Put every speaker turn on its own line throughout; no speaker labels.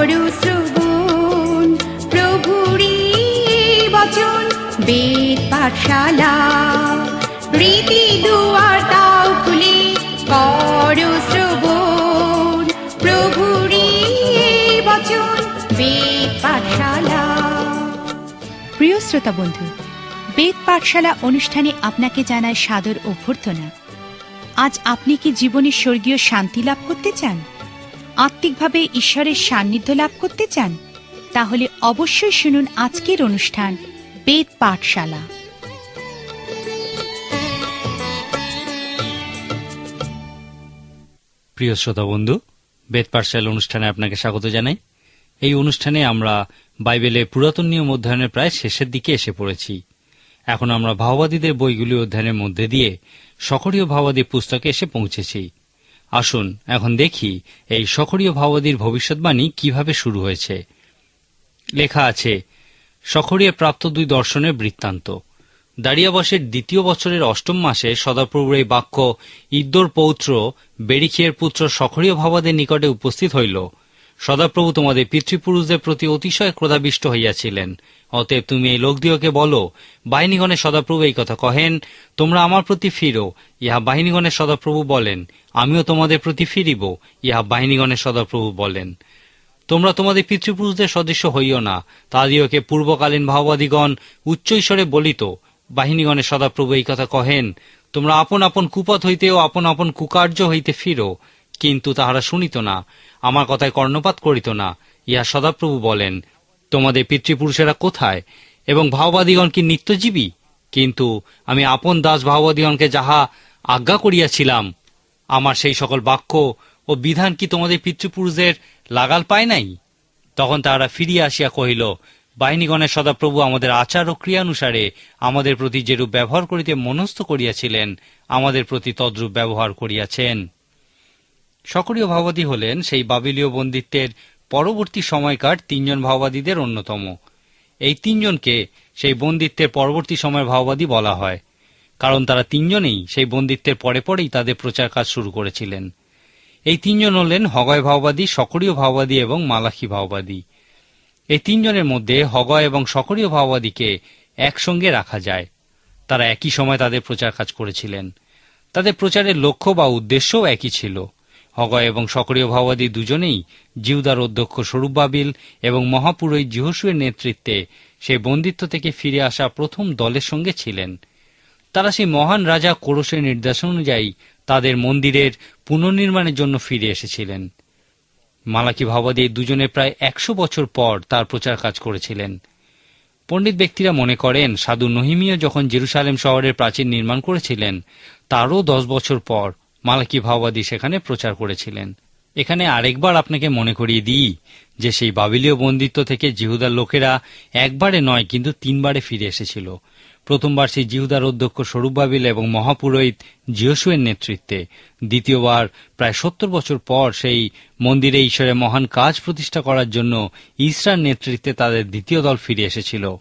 করো শ্রবণ। প্রভুরি বচন, বেদ পাঠশালা। রীতি দুয়ার তাও খুলে করো শ্রবণ। প্রভুরি বচন, বেদ পাঠশালা।
প্রিয় শ্রোতা বন্ধু, বেদ পাঠশালা অনুষ্ঠানে আপনাকে জানায় সাদর অভ্যর্থনা। আজ আপনি কি জীবনে স্বর্গীয় শান্তি লাভ করতে চান? আত্মিকভাবে ঈশ্বরের সান্নিধ্য লাভ করতে চান, তাহলে অবশ্যই শুনুন আজকের অনুষ্ঠান বেদ পাঠশালা।
প্রিয় শ্রোতা বন্ধু, বেদ পাঠশাল অনুষ্ঠানে আপনাকে স্বাগত জানাই। এই অনুষ্ঠানে আমরা বাইবেলে পুরাতন নিয়ম অধ্যয়নের প্রায় শেষের দিকে এসে পড়েছি। এখন আমরা ভাওবাদীদের বইগুলি অধ্যয়নের মধ্যে দিয়ে সকরীয় ভাওবাদী পুস্তকে এসে পৌঁছেছি। আসুন, এখন দেখি এই সখরীয় ভাবাদির ভবিষ্যৎবাণী কীভাবে শুরু হয়েছে। লেখা আছে সখরিয়া প্রাপ্ত দুই দর্শনের বৃত্তান্ত। দাঁড়িয়াবাসের দ্বিতীয় বছরের অষ্টম মাসে সদাপ্রভুর এই বাক্য, ইদ্দোর পৌত্র বেরিখিয়ের পুত্র সখরীয় ভাবাদের নিকটে উপস্থিত হইল। সদাপ্রভু তোমাদের পিতৃপুরুষদের প্রতি অতিশয় ক্রোধাবিষ্ট হইয়াছিলেন। অতএব তুমি এই লোকদিওকে বলো বাহিনীগণের সদাপ্রভু এই কথা কহেন, তোমরা আমার প্রতি ফিরো। ইহা বাহিনীগণের সদাপ্রভু বলেন, আমিও তোমাদের প্রতি ফিরিব, ইহা বাহিনীগণের সদাপ্রভু বলেন। তোমরা তোমাদের পিতৃপুরুষদের সদস্য হইও না তাদিওকে পূর্বকালীন ভাওবাদীগণ উচ্চৈস্বরে বলিত। বাহিনীগণের সদাপ্রভু এই কথা কহেন, তোমরা আপন আপন কুপথ হইতে ও আপন আপন কুকার্য হইতে ফিরো, কিন্তু তাহারা শুনিত না। আমার কথায় কর্ণপাত করিত না। ইহা সদাপ্রভু বলেন, তোমাদের পিতৃপুরুষেরা কোথায়? এবং ভাওবাদীগণ কি নিত্যজীবী? কিন্তু আমি আপন দাস ভাওবাদীগণকে যাহা আজ্ঞা করিয়াছিলাম, আমার সেই সকল বাক্য ও বিধান কি তোমাদের পিতৃপুরুষদের লাগাল পায় নাই? তখন তাহারা ফিরিয়া আসিয়া কহিল, বাহিনীগণের সদাপ্রভু আমাদের আচার ও ক্রিয়ানুসারে আমাদের প্রতি যেরূপ ব্যবহার করিতে মনস্থ করিয়াছিলেন, আমাদের প্রতি তদ্রূপ ব্যবহার করিয়াছেন। সকরীয় ভাওবাদী হলেন সেই বাবিলীয় বন্দিত্বের পরবর্তী সময়কার তিনজন ভাওবাদীদের অন্যতম। এই তিনজনকে সেই বন্দিত্বের পরবর্তী সময়ের ভাওবাদী বলা হয়। কারণ তারা তিনজনেই সেই বন্দিত্বের পরে পরেই তাদের প্রচার কাজ শুরু করেছিলেন। এই তিনজন হলেন হগয় ভাওবাদী সকরীয় ভাওবাদী এবং মালাখী ভাওবাদী এই তিনজনের মধ্যে হগয় এবং সকরীয় ভাওবাদীকে একসঙ্গে রাখা যায়। তারা একই সময় তাদের প্রচার কাজ করেছিলেন। তাদের প্রচারের লক্ষ্য বা উদ্দেশ্যও একই ছিল। হগয় এবং সক্রিয় ভাওবাদী দুজনেই জিউদার অধ্যক্ষ স্বরূপ বাবিল এবং মহাপুরোহিত জিহসুয়ের নেতৃত্বে সেই বন্দিত্ব থেকে ফিরে আসা প্রথম দলের সঙ্গে ছিলেন। তারা সেই মহান রাজা কোরসের নির্দেশ অনুযায়ী তাদের মন্দিরের পুনর্নির্মাণের জন্য ফিরে এসেছিলেন। মালাকি ভাবাদী দুজনে প্রায় একশো বছর পর তার প্রচার কাজ করেছিলেন। পণ্ডিত ব্যক্তিরা মনে করেন, সাধু নহিমিয়া যখন জেরুসালেম শহরের প্রাচীর নির্মাণ করেছিলেন, তারও দশ বছর পর মালাকি ভাওবাদী সেখানে প্রচার করেছিলেন। এখানে আরেকবার আপনাকে মনে করিয়ে দিই যে সেই বাবিলীয় বন্দিত্ব থেকে জিহুদার লোকেরা একবারে নয়, কিন্তু তিনবারে ফিরে এসেছিল। প্রথমবার সেই জিহুদার অধ্যক্ষ স্বরূপ বাবিল এবং মহাপুরোহিত জিয়সুয়ের নেতৃত্বে। দ্বিতীয়বার প্রায় সত্তর বছর পর সেই মন্দিরে ঈশ্বরের মহান কাজ প্রতিষ্ঠা করার জন্য ইসরার নেতৃত্বে তাদের দ্বিতীয় দল ফিরে এসেছিল।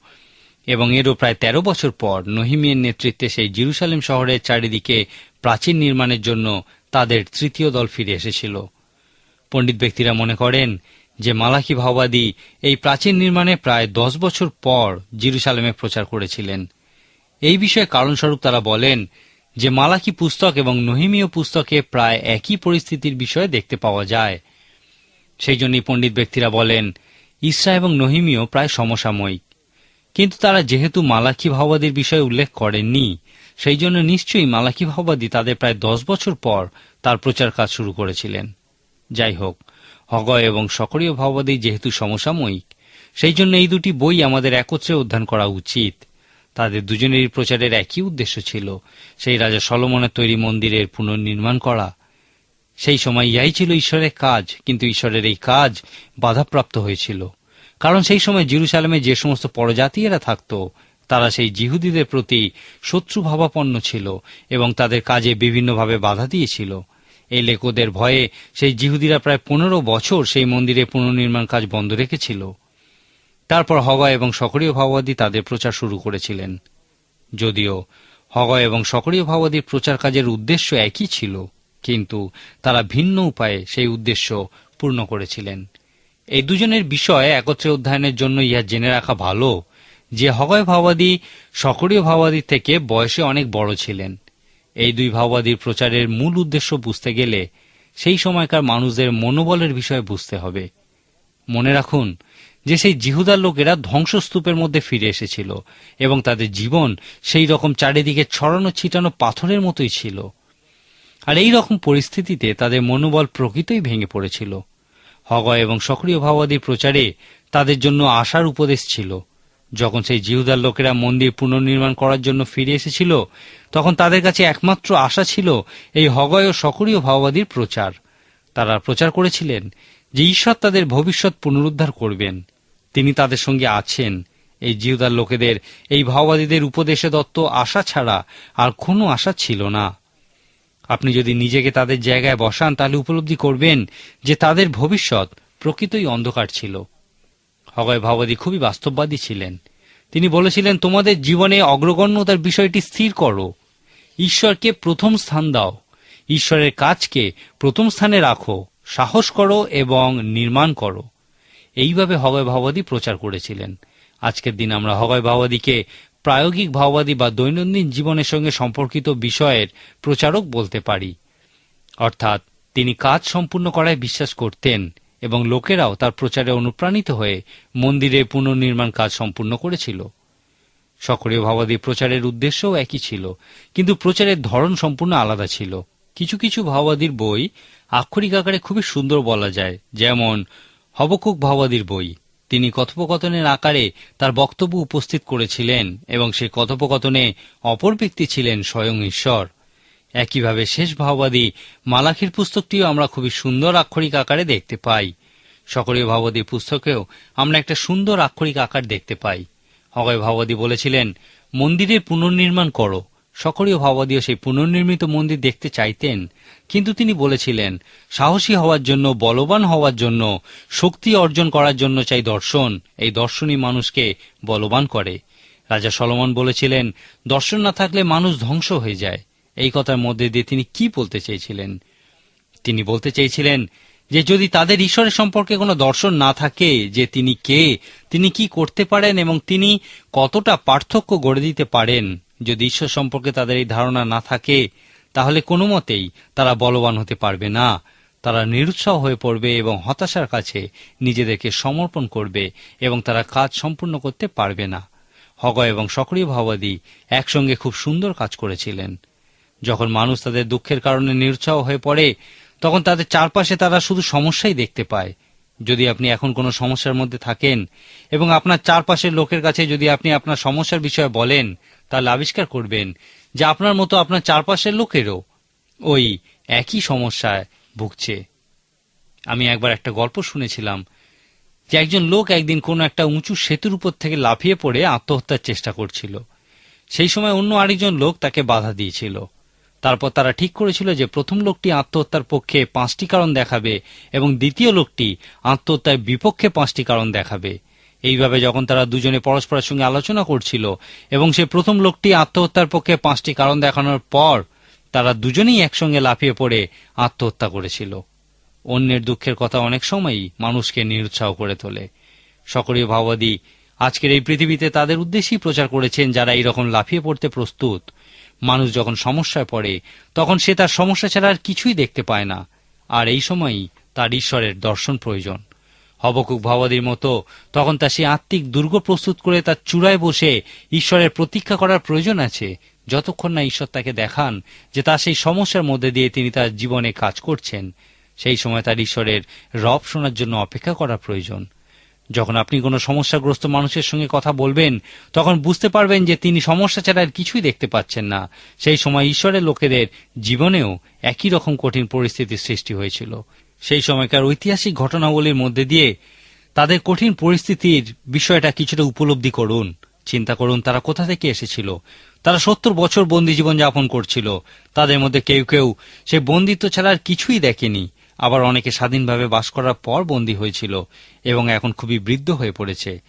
এবং এরও প্রায় ১৩ বছর পর নহিমিয়ের নেতৃত্বে সেই জিরুসালেম শহরের চারিদিকে প্রাচীন নির্মাণের জন্য তাদের তৃতীয় দল ফিরে এসেছিল। পণ্ডিত ব্যক্তিরা মনে করেন যে মালাকি ভাওবাদী এই প্রাচীন নির্মাণে প্রায় দশ বছর পর জিরুসালেমে প্রচার করেছিলেন। এই বিষয়ে কারণস্বরূপ তারা বলেন যে মালাকি পুস্তক এবং নহিমীয় পুস্তকে প্রায় একই পরিস্থিতির বিষয়ে দেখতে পাওয়া যায়। সেই জন্যই পণ্ডিত ব্যক্তিরা বলেন, ইসরা এবং নহিমীয় প্রায় সমসাময়িক। কিন্তু তারা যেহেতু মালাকি ভাওবাদীর বিষয়ে উল্লেখ করেননি সেই জন্য নিশ্চয়ই মালাকি ভাওবাদী তাদের প্রায় দশ বছর পর তার প্রচার কাজ শুরু করেছিলেন। যাই হোক, হগয় এবং সকরীয় ভাওবাদী যেহেতু সমসাময়িক, সেই জন্য এই দুটি বই আমাদের একত্রে অধ্যয়ন করা উচিত। তাদের দুজনেরই প্রচারের একই উদ্দেশ্য ছিল, সেই রাজা সলমনের তৈরি মন্দিরের পুনর্নির্মাণ করা। সেই সময় ইহাই ছিল ঈশ্বরের কাজ, কিন্তু ঈশ্বরের এই কাজ বাধাপ্রাপ্ত হয়েছিল। কারণ সেই সময় জিরুসালামে যে সমস্ত পরজাতীয়রা থাকত তারা সেই জিহুদীদের প্রতি শত্রু ভাবাপন্ন ছিল এবং তাদের কাজে বিভিন্নভাবে বাধা দিয়েছিল। এই লেখকদের ভয়ে সেই জিহুদিরা প্রায় পনেরো বছর সেই মন্দিরে পুনর্নির্মাণ কাজ বন্ধ রেখেছিল। তারপর হগয় এবং সকরীয় ভাওবাদী তাদের প্রচার শুরু করেছিলেন। যদিও হগয় এবং সকরীয় ভাওবাদীর প্রচার কাজের উদ্দেশ্য একই ছিল, কিন্তু তারা ভিন্ন উপায়ে সেই উদ্দেশ্য পূর্ণ করেছিলেন। এই দুজনের বিষয়ে একত্রে অধ্যয়নের জন্য ইহা জেনে রাখা ভালো যে হগয় ভাওবাদী সকরীয় ভাওবাদী থেকে বয়সে অনেক বড় ছিলেন। এই দুই ভাওবাদীর প্রচারের মূল উদ্দেশ্য বুঝতে গেলে সেই সময়কার মানুষদের মনোবলের বিষয়ে বুঝতে হবে। মনে রাখুন যে সেই জিহুদার লোকেরা ধ্বংসস্তূপের মধ্যে ফিরে এসেছিল এবং তাদের জীবন সেই রকম চারিদিকে ছড়ানো ছিটানো পাথরের মতোই ছিল। আর এই রকম পরিস্থিতিতে তাদের মনোবল প্রকৃতই ভেঙে পড়েছিল। হগয় এবং সক্রিয় ভাওবাদীর প্রচারে তাদের জন্য আশার উপদেশ ছিল। যখন সেই জিহুদার লোকেরা মন্দির পুনর্নির্মাণ করার জন্য ফিরে এসেছিল, তখন তাদের কাছে একমাত্র আশা ছিল এই হগয় ও সক্রিয় ভাওবাদীর প্রচার। তারা প্রচার করেছিলেন যে ঈশ্বর তাদের ভবিষ্যৎ পুনরুদ্ধার করবেন। তিনি তাদের সঙ্গে আছেন। এই জিহুদার লোকেদের, এই ভাওবাদীদের উপদেশে দত্ত আশা ছাড়া আর কোনো আশা ছিল না। আপনি যদি নিজেকে তাদের জায়গায় বসান, তাহলে উপলব্ধি করবেন যে তাদের ভবিষ্যৎ প্রকৃতই অন্ধকার ছিল। হগয় ভাবাদী খুবই বাস্তববাদী ছিলেন। তিনি বলেছিলেন, তোমাদের জীবনে অগ্রগণ্যতার বিষয়টি স্থির করো। ঈশ্বরকে প্রথম স্থান দাও। ঈশ্বরের কাজকে প্রথম স্থানে রাখো। সাহস করো এবং নির্মাণ করো। এইভাবে হগয় ভাওবাদী প্রচার করেছিলেন। আজকের দিন আমরা হগয় ভাওবাদীকে প্রায়োগিক ভাওবাদী বা দৈনন্দিন জীবনের সঙ্গে সম্পর্কিত বিষয়ের প্রচারক বলতে পারি। অর্থাৎ তিনি কাজ সম্পূর্ণ করায় বিশ্বাস করতেন। এবং লোকেরাও তার প্রচারে অনুপ্রাণিত হয়ে মন্দিরে পুনর্নির্মাণ কাজ সম্পূর্ণ করেছিল। সক্রিয় ভাবাদী প্রচারের উদ্দেশ্যও একই ছিল, কিন্তু প্রচারের ধরন সম্পূর্ণ আলাদা ছিল। কিছু কিছু ভাওবাদীর বই আক্ষরিক আকারে খুবই সুন্দর বলা যায়, যেমন হবকুক ভাওবাদীর বই। তিনি কথোপকথনের আকারে তার বক্তব্য উপস্থিত করেছিলেন এবং সেই কথোপকথনে অপর ব্যক্তি ছিলেন স্বয়ং ঈশ্বর। একইভাবে শেষ ভাওবাদী মালাখির পুস্তকটিও আমরা খুবই সুন্দর আক্ষরিক আকারে দেখতে পাই। সকরীয় ভাববাদী পুস্তকেও আমরা একটা সুন্দর আক্ষরিক আকার দেখতে পাই। হগয় ভাববাদী বলেছিলেন, মন্দিরের পুনর্নির্মাণ করো। সকরীয় ভাববাদীও সেই পুনর্নির্মিত মন্দির দেখতে চাইতেন। কিন্তু তিনি বলেছিলেন, সাহসী হওয়ার জন্য, বলবান হওয়ার জন্য, শক্তি অর্জন করার জন্য চাই দর্শন। এই দর্শনই মানুষকে বলবান করে। রাজা সলমন বলেছিলেন, দর্শন না থাকলে মানুষ ধ্বংস হয়ে যায়। এই কথার মধ্যে দিয়ে তিনি কি বলতে চেয়েছিলেন? তিনি বলতে চেয়েছিলেন যে, যদি তাদের ঈশ্বরের সম্পর্কে কোনো দর্শন না থাকে যে তিনি কে, তিনি কি করতে পারেন এবং তিনি কতটা পার্থক্য গড়ে দিতে পারেন, যদি ঈশ্বর সম্পর্কে তাদের এই ধারণা না থাকে, তাহলে কোনো মতেই তারা বলবান হতে পারবে না। তারা নিরুৎসাহ হয়ে পড়বে এবং হতাশার কাছে নিজেদেরকে সমর্পণ করবে এবং তারা কাজ সম্পূর্ণ করতে পারবে না। হগয় এবং সক্রিয় ভাবাদী একসঙ্গে খুব সুন্দর কাজ করেছিলেন। যখন মানুষ তাদের দুঃখের কারণে নিরুৎসাহ হয়ে পড়ে, তখন তাদের চারপাশে তারা শুধু সমস্যাই দেখতে পায়। যদি আপনি এখন কোনো সমস্যার মধ্যে থাকেন এবং আপনার চারপাশের লোকের কাছে যদি আপনি আপনার সমস্যার বিষয়ে বলেন, তাহলে আবিষ্কার করবেন যে আপনার মতো আপনার চারপাশের লোকেরও ওই একই সমস্যায় ভুগছে। আমি একবার একটা গল্প শুনেছিলাম যে একজন লোক একদিন কোনো একটা উঁচু সেতুর উপর থেকে লাফিয়ে পড়ে আত্মহত্যার চেষ্টা করছিল। সেই সময় অন্য আরেকজন লোক তাকে বাধা দিয়েছিল। তারপর তারা ঠিক করেছিল যে প্রথম লোকটি আত্মহত্যার পক্ষে পাঁচটি কারণ দেখাবে এবং দ্বিতীয় লোকটি আত্মহত্যার বিপক্ষে পাঁচটি কারণ দেখাবে। এইভাবে যখন তারা দুজনে পরস্পরের সঙ্গে আলোচনা করছিল এবং সে প্রথম লোকটি আত্মহত্যার পক্ষে পাঁচটি কারণ দেখানোর পর তারা দুজনেই একসঙ্গে লাফিয়ে পড়ে আত্মহত্যা করেছিল। অন্যের দুঃখের কথা অনেক সময়ই মানুষকে নিরুৎসাহ করে তোলে। সকরীয় ভাবাদী, আজকের এই পৃথিবীতে তাদের উদ্দেশ্যেই প্রচার করেছেন যারা এইরকম লাফিয়ে পড়তে প্রস্তুত। মানুষ যখন সমস্যায় পড়ে, তখন সে তার সমস্যা ছাড়া আর কিছুই দেখতে পায় না। আর এই সময়ই তার ঈশ্বরের দর্শন প্রয়োজন। হবকুক ভাবাদির মতো তখন তার সেই আত্মিক দুর্গ প্রস্তুত করে তার চূড়ায় বসে ঈশ্বরের প্রতীক্ষা করার প্রয়োজন আছে। যতক্ষণ না ঈশ্বর তাকে দেখান যে তার সেই সমস্যার মধ্যে দিয়ে তিনি তার জীবনে কাজ করছেন, সেই সময় তার ঈশ্বরের রব শোনার জন্য অপেক্ষা করা প্রয়োজন। যখন আপনি কোনো সমস্যাগ্রস্ত মানুষের সঙ্গে কথা বলবেন, তখন বুঝতে পারবেন যে তিনি সমস্যা ছাড়া আর কিছুই দেখতে পাচ্ছেন না। সেই সময় ঈশ্বরের লোকেদের জীবনেও একই রকম কঠিন পরিস্থিতির সৃষ্টি হয়েছিল। সেই সময়কার ঐতিহাসিক ঘটনাবলীর মধ্যে দিয়ে তাদের কঠিন পরিস্থিতির বিষয়টা কিছুটা উপলব্ধি করুন। চিন্তা করুন তারা কোথা থেকে এসেছিল। তারা সত্তর বছর বন্দি জীবন যাপন করছিল। তাদের মধ্যে কেউ কেউ সে বন্দিত্ব ছাড়া আর কিছুই দেখেনি। আবার অনেকে স্বাধীনভাবে বাস করার পর বন্দী হয়েছিল এবং এখন খুবই বৃদ্ধ হয়ে পড়েছে।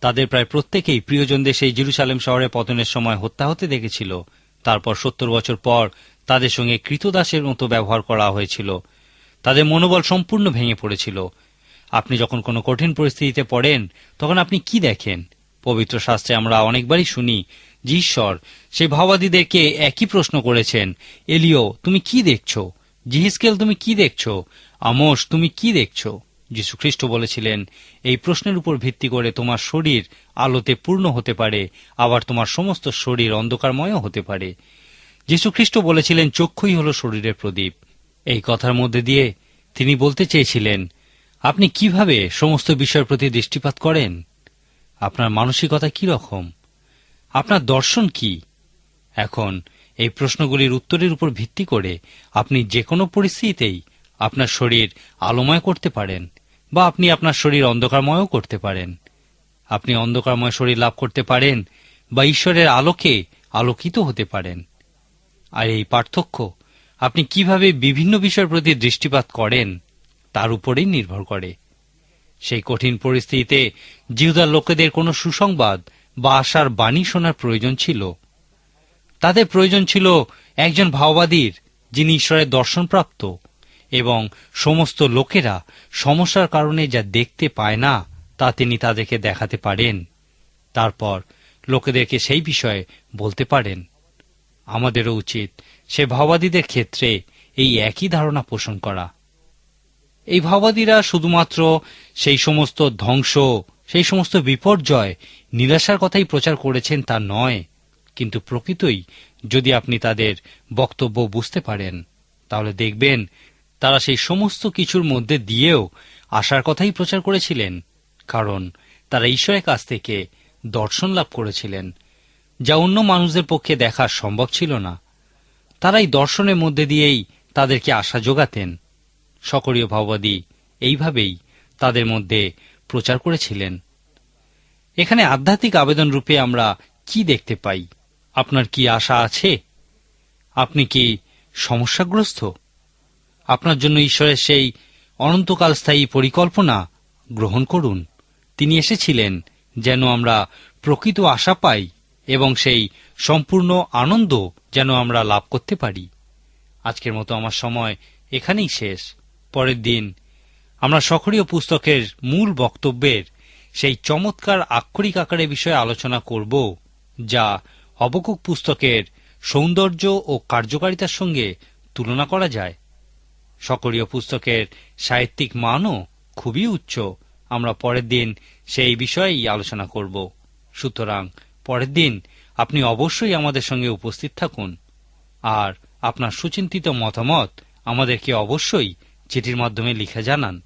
তাদের প্রায় প্রত্যেকেই প্রিয়জনদের সেই জিরুসালেম শহরে পতনের সময় হত্যা হতে দেখেছিল। তারপর সত্তর বছর পর তাদের সঙ্গে কৃতদাসের মতো ব্যবহার করা হয়েছিল। তাদের মনোবল সম্পূর্ণ ভেঙে পড়েছিল। আপনি যখন কোনো কঠিন পরিস্থিতিতে পড়েন, তখন আপনি কি দেখেন? পবিত্র শাস্ত্রে আমরা অনেকবারই শুনি যে ঈশ্বর, সেই ভাওবাদীদেরকে একই প্রশ্ন করেছেন, এলিও, তুমি কি দেখছ? জিহিসকেল তুমি কি দেখছ? আমোস, তুমি কি দেখছ? যীশু খ্রিস্ট বলেছিলেন, এই প্রশ্নের উপর ভিত্তি করে তোমার শরীর আলোতে পূর্ণ হতে পারে, আবার তোমার সমস্ত শরীর অন্ধকারময়ও হতে পারে। যীশু খ্রিস্ট বলেছিলেন, চক্ষুই হল শরীরের প্রদীপ। এই কথার মধ্যে দিয়ে তিনি বলতে চেয়েছিলেন, আপনি কীভাবে সমস্ত বিষয়ের প্রতি দৃষ্টিপাত করেন? আপনার মানসিকতা কি রকম আপনার দর্শন কি? এখন এই প্রশ্নগুলির উত্তরের উপর ভিত্তি করে আপনি যে কোনো পরিস্থিতিতেই আপনার শরীর আলোময় করতে পারেন বা আপনি আপনার শরীর অন্ধকারময়ও করতে পারেন। আপনি অন্ধকারময় শরীর লাভ করতে পারেন বা ঈশ্বরের আলোকে আলোকিত হতে পারেন। আর এই পার্থক্য আপনি কীভাবে বিভিন্ন বিষয়ের প্রতি দৃষ্টিপাত করেন তার উপরেই নির্ভর করে। সেই কঠিন পরিস্থিতিতে জিহুদার লোকেদের কোনো সুসংবাদ বা আশার বাণী শোনার প্রয়োজন ছিল। তাদের প্রয়োজন ছিল একজন ভাওবাদীর, যিনি ঈশ্বরের দর্শনপ্রাপ্ত, এবং সমস্ত লোকেরা সমস্যার কারণে যা দেখতে পায় না, তা তিনি তাদেরকে দেখাতে পারেন। তারপর লোকেদেরকে সেই বিষয়ে বলতে পারেন, আমাদেরও উচিত সে ভাওবাদীদের ক্ষেত্রে এই একই ধারণা পোষণ করা। এই ভাওবাদীরা শুধুমাত্র সেই সমস্ত ধ্বংস, সেই সমস্ত বিপর্যয়, নিরাশার কথাই প্রচার করেছেন তা নয়। কিন্তু প্রকৃতই যদি আপনি তাদের বক্তব্য বুঝতে পারেন, তাহলে দেখবেন তারা সেই সমস্ত কিছুর মধ্যে দিয়েও আশার কথাই প্রচার করেছিলেন, কারণ তারা ঈশ্বরের কাছ থেকে দর্শন লাভ করেছিলেন, যা অন্য মানুষদের পক্ষে দেখা সম্ভব ছিল না। তারাই দর্শনের মধ্যে দিয়েই তাদেরকে আশা যোগাতেন। সকরীয় ভাববাদী এইভাবেই তাদের মধ্যে প্রচার করেছিলেন। এখানে আধ্যাত্মিক আবেদন রূপে আমরা কি দেখতে পাই? আপনার কি আশা আছে? আপনি কি সমস্যাগ্রস্ত? আপনার জন্য ঈশ্বরের সেই অনন্তকাল স্থায়ী পরিকল্পনা গ্রহণ করুন। তিনি এসেছিলেন যেন আমরা প্রকৃত আশা পাই এবং সেই সম্পূর্ণ আনন্দ যেন আমরা লাভ করতে পারি। আজকের মতো আমার সময় এখানেই শেষ। পরের দিন আমরা সক্রিয় পুস্তকের মূল বক্তব্যের সেই চমৎকার আক্ষরিক আকারের বিষয়ে আলোচনা করব, যা অবকুক পুস্তকের সৌন্দর্য ও কার্যকারিতার সঙ্গে তুলনা করা যায়। সকরীয় পুস্তকের সাহিত্যিক মানও খুবই উচ্চ। আমরা পরের দিন সেই বিষয়েই আলোচনা করব। সুতরাং পরের দিন আপনি অবশ্যই আমাদের সঙ্গে উপস্থিত থাকুন। আর আপনার সুচিন্তিত মতামত আমাদেরকে অবশ্যই চিঠির মাধ্যমে লিখে জানান।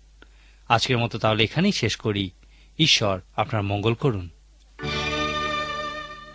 আজকের মতো তাহলে এখানেই শেষ করি। ঈশ্বর আপনার মঙ্গল করুন।